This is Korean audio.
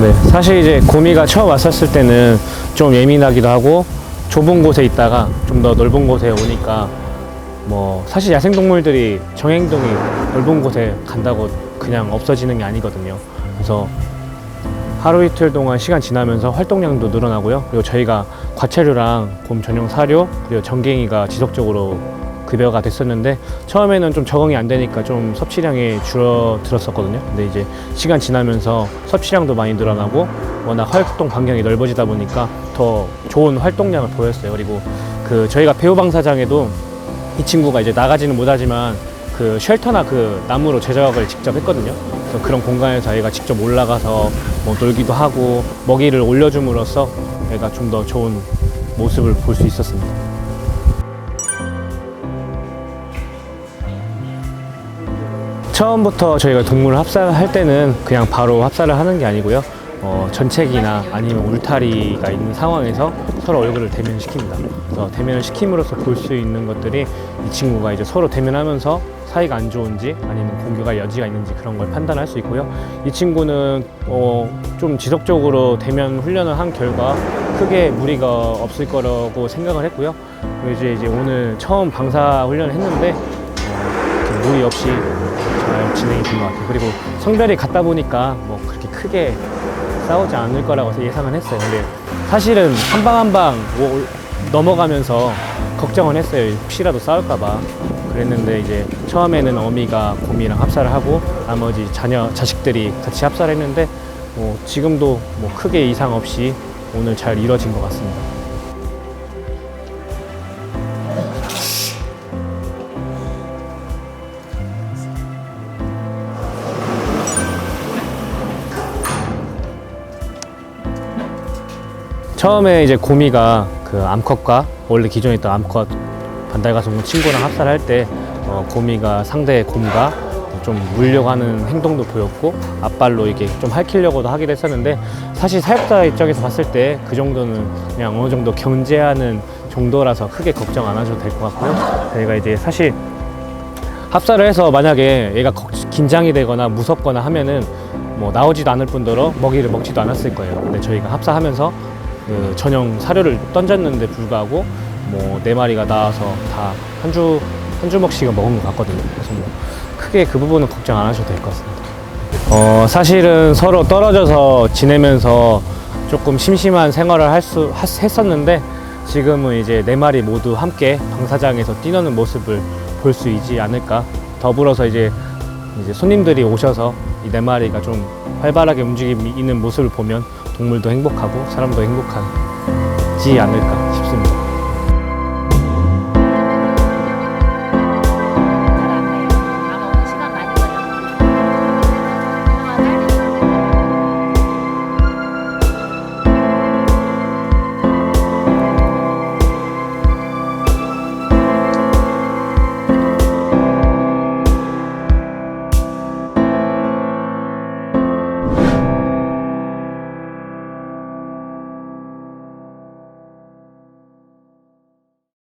네, 사실 이제 고미가 처음 왔었을 때는 좀 예민하기도 하고 좁은 곳에 있다가 좀 더 넓은 곳에 오니까 뭐 사실 야생동물들이 정행동이 넓은 곳에 간다고 그냥 없어지는 게 아니거든요. 그래서 하루 이틀 동안 시간 지나면서 활동량도 늘어나고요. 그리고 저희가 과체류랑 곰 전용 사료 그리고 전갱이가 지속적으로 급여가 됐었는데 처음에는 좀 적응이 안 되니까 좀 섭취량이 줄어들었었거든요. 근데 이제 시간 지나면서 섭취량도 많이 늘어나고 워낙 활동 반경이 넓어지다 보니까 더 좋은 활동량을 보였어요. 그리고 그 저희가 배우 방사장에도 이 친구가 이제 나가지는 못하지만 그 쉘터나 그 나무로 제작을 직접 했거든요. 그래서 그런 공간에서 얘가 직접 올라가서 뭐 놀기도 하고 먹이를 올려줌으로써 얘가 좀 더 좋은 모습을 볼 수 있었습니다. 처음부터 저희가 동물 합사를 할 때는 그냥 바로 합사를 하는 게 아니고요. 어, 전체기나 아니면 울타리가 있는 상황에서 서로 얼굴을 대면시킵니다. 그래서 대면을 시킴으로써 볼 수 있는 것들이 이 친구가 이제 서로 대면하면서 사이가 안 좋은지 아니면 공격할 여지가 있는지 그런 걸 판단할 수 있고요. 이 친구는 어, 좀 지속적으로 대면 훈련을 한 결과 크게 무리가 없을 거라고 생각을 했고요. 그리고 이제, 이제 오늘 처음 방사 훈련을 했는데 어, 좀 무리 없이 잘 진행이 된 것 같아요. 그리고 성별이 같다 보니까 뭐 그렇게 크게 싸우지 않을 거라고 예상은 했어요. 근데 사실은 한 방 한방 넘어가면서 걱정은 했어요. 혹시라도 싸울까봐. 그랬는데 이제 처음에는 어미가 곰이랑 합사를 하고 나머지 자녀 자식들이 같이 합사를 했는데 뭐 지금도 뭐 크게 이상 없이 오늘 잘 이뤄진 것 같습니다. 처음에 이제 고미가 그 암컷과 원래 기존에 있던 암컷 반달가슴 친구랑 합사를 할때 어, 고미가 상대 곰과 좀 물려고 하는 행동도 보였고 앞발로 이게 좀 할키려고도 하기도 했었는데 사실 사육자 입장에서 봤을 때 그 정도는 그냥 어느 정도 견제하는 정도라서 크게 걱정 안 하셔도 될 것 같고요. 저희가 이제 사실 합사를 해서 만약에 얘가 걱- 긴장이 되거나 무섭거나 하면은 뭐 나오지도 않을 뿐더러 먹이를 먹지도 않았을 거예요. 근데 저희가 합사하면서 그 전용 사료를 던졌는데 불구하고 뭐 네 마리가 나와서 다 한 주 한 주먹씩은 먹은 것 같거든요. 그래서 뭐 크게 그 부분은 걱정 안 하셔도 될 것 같습니다. 어 사실은 서로 떨어져서 지내면서 조금 심심한 생활을 할 수 했었는데 지금은 이제 네 마리 모두 함께 방사장에서 뛰노는 모습을 볼 수 있지 않을까. 더불어서 이제 이제 손님들이 오셔서 이 네 마리가 좀 활발하게 움직이는 모습을 보면 동물도 행복하고 사람도 행복하지 않을까 싶습니다.